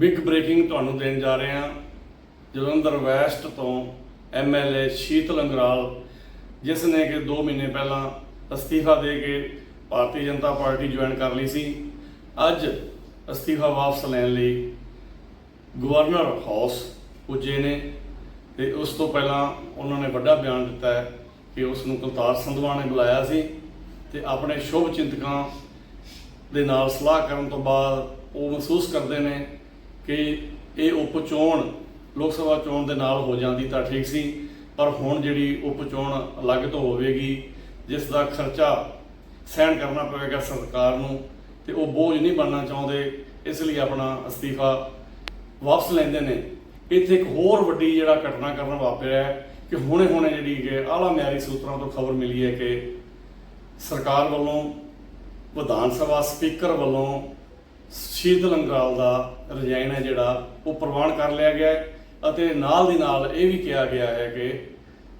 Big breaking ਤੁਹਾਨੂੰ ਦੇਣ ਜਾ ਰਹੇ ਹਾਂ। ਜਲੰਧਰ ਵੈਸਟ ਤੋਂ ਐਮਐਲਏ ਸ਼ੀਤਲ ਅੰਗਰਾਲ ਜਿਸ ਨੇ ਕਿ 2 ਮਹੀਨੇ ਪਹਿਲਾਂ ਅਸਤੀਫਾ ਦੇ ਕੇ ਭਾਰਤੀ ਜਨਤਾ ਪਾਰਟੀ ਜੁਆਇਨ ਕਰ ਲਈ ਸੀ, ਅੱਜ ਅਸਤੀਫਾ ਵਾਪਸ ਲੈਣ ਲਈ ਗਵਰਨਰ ਹਾਊਸ ਪੁੱਜੇ ਨੇ ਤੇ ਉਸ ਤੋਂ ਪਹਿਲਾਂ ਉਹਨਾਂ ਨੇ ਵੱਡਾ ਬਿਆਨ ਦਿੱਤਾ ਹੈ ਕਿ ਉਸ ਨੂੰ ਕੁਲਤਾਰ ਸੰਧਵਾ ਨੇ ਬੁਲਾਇਆ ਸੀ ਤੇ ਆਪਣੇ ਸ਼ੁਭ ਚਿੰਤਕਾਂ ਦੇ ਨਾਲ ਸਲਾਹ ਕਰਨ ਤੋਂ ਬਾਅਦ ਉਹ ਮਹਿਸੂਸ ਕਰਦੇ ਨੇ ਕਿ ਇਹ ਉਪ ਚੋਣ ਲੋਕ ਸਭਾ ਚੋਣ ਦੇ ਨਾਲ ਹੋ ਜਾਂਦੀ ਤਾਂ ਠੀਕ ਸੀ, ਪਰ ਹੁਣ ਜਿਹੜੀ ਉਪ ਚੋਣ ਅਲੱਗ ਤੋਂ ਹੋਵੇਗੀ, ਜਿਸ ਦਾ ਖਰਚਾ ਸਹਿਣ ਕਰਨਾ ਪਵੇਗਾ ਸਰਕਾਰ ਨੂੰ ਤੇ ਉਹ ਬੋਝ ਨਹੀਂ ਬਣਨਾ ਚਾਹੁੰਦੇ, ਇਸ ਲਈ ਆਪਣਾ ਅਸਤੀਫਾ ਵਾਪਸ ਲੈਂਦੇ ਨੇ। ਇੱਥੇ ਇੱਕ ਹੋਰ ਵੱਡੀ ਜਿਹੜਾ ਘਟਨਾ ਕਰਨ ਵਾਪਰਿਆ ਕਿ ਹੁਣੇ ਹੁਣੇ ਜਿਹੜੀ ਕਿ ਆਲਾ ਮਿਆਰੀ ਸੂਤਰਾਂ ਤੋਂ ਖਬਰ ਮਿਲੀ ਹੈ ਕਿ ਸਰਕਾਰ ਵੱਲੋਂ ਵਿਧਾਨ ਸਭਾ ਸਪੀਕਰ ਵੱਲੋਂ ਸ਼ੀਤਲ ਅੰਗਰਾਲ ਦਾ ਰਜਾਇਨ ਹੈ ਜਿਹੜਾ ਉਹ ਪ੍ਰਵਾਨ ਕਰ ਲਿਆ ਗਿਆ ਹੈ ਅਤੇ ਨਾਲ ਦੀ ਨਾਲ ਇਹ ਵੀ ਕਿਹਾ ਗਿਆ ਹੈ ਕਿ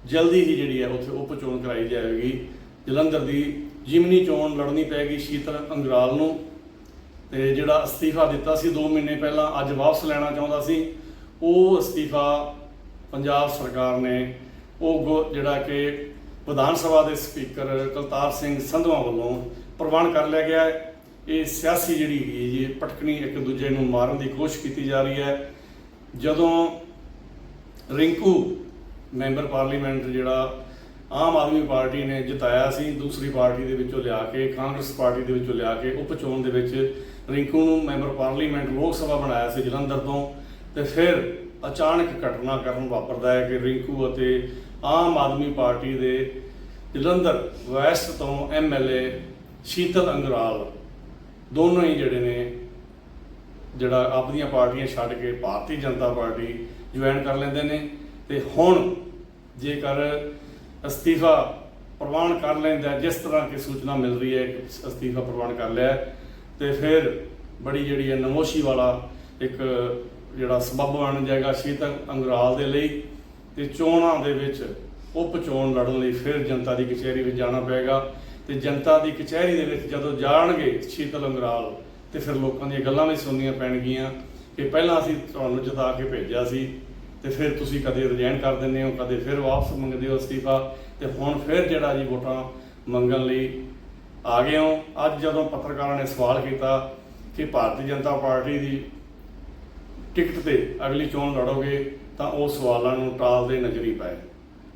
ਜਲਦੀ ਹੀ ਜਿਹੜੀ ਹੈ ਉੱਥੇ ਉਪ ਚੋਣ ਕਰਾਈ ਜਾਵੇਗੀ ਜਲੰਧਰ ਦੀ ਜਿਮਨੀ ਚੋਣ ਲੜਨੀ ਪੈਗੀ ਸ਼ੀਤਲ ਅੰਗਰਾਲ ਨੂੰ ਤੇ ਜਿਹੜਾ ਅਸਤੀਫਾ ਦਿੱਤਾ ਸੀ 2 ਮਹੀਨੇ ਪਹਿਲਾਂ, ਅੱਜ ਵਾਪਸ ਲੈਣਾ ਚਾਹੁੰਦਾ ਸੀ। ਉਹ ਅਸਤੀਫਾ ਪੰਜਾਬ ਸਰਕਾਰ ਨੇ ਉਹ ਗੋ- ਜਿਹੜਾ ਕਿ ਵਿਧਾਨ ਸਭਾ ਦੇ ਸਪੀਕਰ ਕਲਤਾਰ ਸਿੰਘ ਸੰਧਵਾ ਵੱਲੋਂ ਪ੍ਰਵਾਨ ਕਰ ਲਿਆ ਗਿਆ ਹੈ। ਇਹ ਸਿਆਸੀ ਜਿਹੜੀ ਹੈਗੀ ਜੀ, ਇਹ ਪਟਕਣੀ ਇੱਕ ਦੂਜੇ ਨੂੰ ਮਾਰਨ ਦੀ ਕੋਸ਼ਿਸ਼ ਕੀਤੀ ਜਾ ਰਹੀ ਹੈ। ਜਦੋਂ ਰਿੰਕੂ ਮੈਂਬਰ ਪਾਰਲੀਮੈਂਟ ਜਿਹੜਾ ਆਮ ਆਦਮੀ ਪਾਰਟੀ ਨੇ ਜਿਤਾਇਆ ਸੀ, ਦੂਸਰੀ ਪਾਰਟੀ ਦੇ ਵਿੱਚੋਂ ਲਿਆ ਕੇ, ਕਾਂਗਰਸ ਪਾਰਟੀ ਦੇ ਵਿੱਚੋਂ ਲਿਆ ਕੇ ਉਪ ਚੋਣ ਦੇ ਵਿੱਚ ਰਿੰਕੂ ਨੂੰ ਮੈਂਬਰ ਪਾਰਲੀਮੈਂਟ ਲੋਕ ਸਭਾ ਬਣਾਇਆ ਸੀ ਜਲੰਧਰ ਤੋਂ ਤੇ ਫਿਰ ਅਚਾਨਕ ਘਟਨਾ ਕਰਨ ਵਾਪਰਦਾ ਹੈ ਕਿ ਰਿੰਕੂ ਅਤੇ ਆਮ ਆਦਮੀ ਪਾਰਟੀ ਦੇ ਜਲੰਧਰ ਵੈਸਟ ਤੋਂ ਐਮਐਲਏ ਸ਼ੀਤਲ ਅੰਗਰਾਲ ਦੋਨੋਂ ਹੀ ਜਿਹੜੇ ਨੇ ਜਿਹੜਾ ਆਪਣੀਆਂ ਪਾਰਟੀਆਂ ਛੱਡ ਕੇ ਭਾਰਤੀ ਜਨਤਾ ਪਾਰਟੀ ਜੁਆਇਨ ਕਰ ਲੈਂਦੇ ਨੇ ਤੇ ਹੁਣ ਜੇਕਰ ਅਸਤੀਫਾ ਪ੍ਰਵਾਨ ਕਰ ਲੈਂਦਾ ਜਿਸ ਤਰ੍ਹਾਂ ਕਿ ਸੂਚਨਾ ਮਿਲ ਰਹੀ ਹੈ ਕਿ ਅਸਤੀਫਾ ਪ੍ਰਵਾਨ ਕਰ ਲਿਆ ਹੈ, ਤੇ ਫਿਰ ਬੜੀ ਜਿਹੜੀ ਹੈ ਨਮੋਸ਼ੀ ਵਾਲਾ ਇੱਕ ਜਿਹੜਾ ਸਬੱਬ ਬਣ ਜਾਏਗਾ ਸ਼ੀਤਲ ਅੰਗਰਾਲ ਦੇ ਲਈ ਤੇ ਚੋਣਾਂ ਦੇ ਵਿੱਚ ਉਪ ਚੋਣ ਲੜਨ ਲਈ ਫਿਰ ਜਨਤਾ ਦੀ ਕਚਹਿਰੀ ਵਿੱਚ ਜਾਣਾ ਪਏਗਾ। ਤੇ ਜਨਤਾ ਦੀ ਕਚਹਿਰੀ ਦੇ ਵਿੱਚ ਜਦੋਂ ਜਾਣਗੇ ਸ਼ੀਤਲ ਅੰਗਰਾਲ ਤੇ ਫਿਰ ਲੋਕਾਂ ਦੀਆਂ ਗੱਲਾਂ ਵੀ ਸੁਣਨੀਆਂ ਪੈਣਗੀਆਂ ਕਿ ਪਹਿਲਾਂ ਅਸੀਂ ਤੁਹਾਨੂੰ ਜਿਤਾ ਕੇ ਭੇਜਿਆ ਸੀ ਤੇ ਫਿਰ ਤੁਸੀਂ ਕਦੇ ਰਿਜ਼ਾਈਨ ਕਰ ਦਿੰਦੇ ਹੋ, ਕਦੇ ਫਿਰ ਵਾਪਸ ਮੰਗਦੇ ਹੋ ਅਸਤੀਫਾ ਤੇ ਹੁਣ ਫਿਰ ਜਿਹੜਾ ਜੀ ਵੋਟਾਂ ਮੰਗਣ ਲਈ ਆ ਗਏ ਹੋ। ਅੱਜ ਜਦੋਂ ਪੱਤਰਕਾਰਾਂ ਨੇ ਸਵਾਲ ਕੀਤਾ ਕਿ ਭਾਰਤੀ ਜਨਤਾ ਪਾਰਟੀ ਦੀ ਟਿਕਟ ਤੇ ਅਗਲੀ ਚੋਣ ਲੜੋਗੇ ਤਾਂ ਉਹ ਸਵਾਲਾਂ ਨੂੰ ਟਾਲਦੇ ਨਜ਼ਰੀ ਪਏ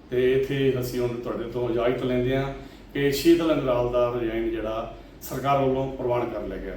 ਤੇ ਇੱਥੇ ਅਸੀਂ ਹੁਣ ਤੁਹਾਡੇ ਤੋਂ ਇਜਾਜ਼ਤ ਲੈਂਦੇ ਹਾਂ। ਕਿ ਸ਼ੀਤਲ ਅੰਗਰਾਲ ਦਾ ਰਿਜ਼ਾਈਨ ਜਿਹੜਾ ਸਰਕਾਰ ਵੱਲੋਂ ਪ੍ਰਵਾਨ ਕਰ ਲਿਆ ਗਿਆ।